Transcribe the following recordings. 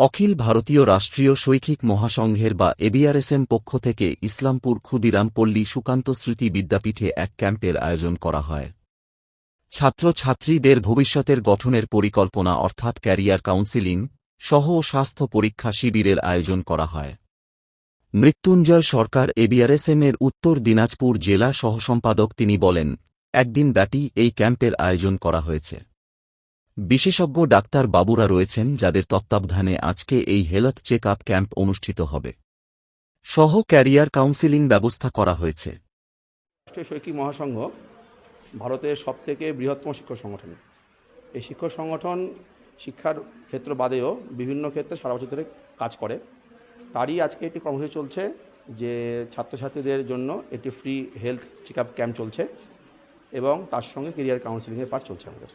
অখিল ভারতীয় রাষ্ট্রীয় শৈক্ষিক মহাসংঘের বা এবিআরএসএম পক্ষ থেকে ইসলামপুর ক্ষুদিরামপল্লী সুকান্ত স্মৃতি বিদ্যাপীঠে এক ক্যাম্পের আয়োজন করা হয়। ছাত্রছাত্রীদের ভবিষ্যতের গঠনের পরিকল্পনা অর্থাৎ ক্যারিয়ার কাউন্সিলিং, সহ স্বাস্থ্য পরীক্ষা শিবিরের আয়োজন করা হয়। মৃত্যুঞ্জয় সরকার এবিআরএসএম এর উত্তর দিনাজপুর জেলা সহসম্পাদক তিনি বলেন, একদিন ব্যাপী এই ক্যাম্পের আয়োজন করা হয়েছে। বিশেষজ্ঞ ডাক্তার বাবুরা রয়েছেন যাদের তত্ত্বাবধানে আজকে এই হেলথ চেক আপ ক্যাম্প অনুষ্ঠিত হবে। সহ ক্যারিয়ার কাউন্সেলিং ব্যবস্থা করা হয়েছে। শৈক্ষিক মহাসংঘ ভারতের সবথেকে বৃহত্তম শিক্ষক সংগঠন। এই শিক্ষক সংগঠন শিক্ষার ক্ষেত্র বাদেও বিভিন্ন ক্ষেত্রে সারা বছর ধরে কাজ করে। তারই আজকে একটি কর্মসূচি চলছে যে ছাত্রছাত্রীদের জন্য একটি free health check up camp চলছে এবং তার সঙ্গে কেরিয়ার কাউন্সিলিংয়ের পাঠ চলছে আমাদের।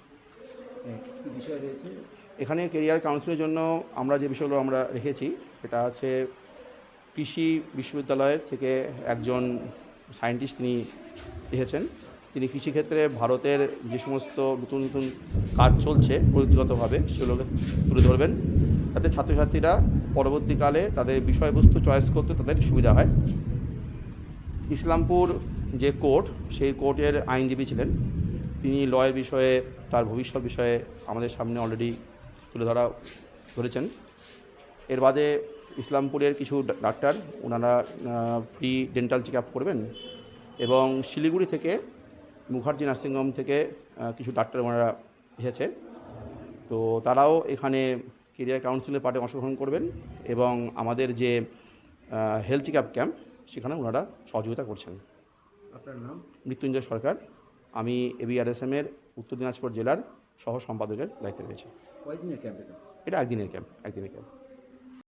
এখানে কেরিয়ার কাউন্সিলের জন্য আমরা যে বিষয়গুলো আমরা রেখেছি, সেটা হচ্ছে কৃষি বিশ্ববিদ্যালয়ের থেকে একজন সায়েন্টিস্ট তিনি এসেছেন। তিনি কৃষিক্ষেত্রে ভারতের যে সমস্ত নতুন নতুন কাজ চলছে প্রযুক্তিগতভাবে, সেগুলোকে তুলে ধরবেন। তাতে ছাত্রছাত্রীরা পরবর্তীকালে তাদের বিষয়বস্তু চয়েস করতে তাদের সুবিধা হয়। ইসলামপুর যে কোর্ট, সেই কোর্টের আইনজীবী ছিলেন। তিনি লয়ের বিষয়ে তার ভবিষ্যৎ বিষয়ে আমাদের সামনে অলরেডি তুলে ধরা ধরেছেন। এর বাদে ইসলামপুরের কিছু ডাক্তার ওনারা ফ্রি ডেন্টাল চেক আপ করবেন এবং শিলিগুড়ি থেকে মুখার্জি নার্সিংহোম থেকে কিছু ডাক্তার ওনারা এসেছে। তো তারাও এখানে কেরিয়ার কাউন্সিলের পার্টে অংশগ্রহণ করবেন এবং আমাদের যে হেলথ চেক আপ ক্যাম্প সেখানে ওনারা সহযোগিতা করছেন। আপনার নাম? মৃত্যুঞ্জয় সরকার। আমি এবিআরএসএমের উত্তর দিনাজপুর জেলার সহ সম্পাদকের দায়িত্বে রয়েছি। কয়দিনের ক্যাম্প এটা? এটা একদিনের ক্যাম্প একদিনের ক্যাম্প।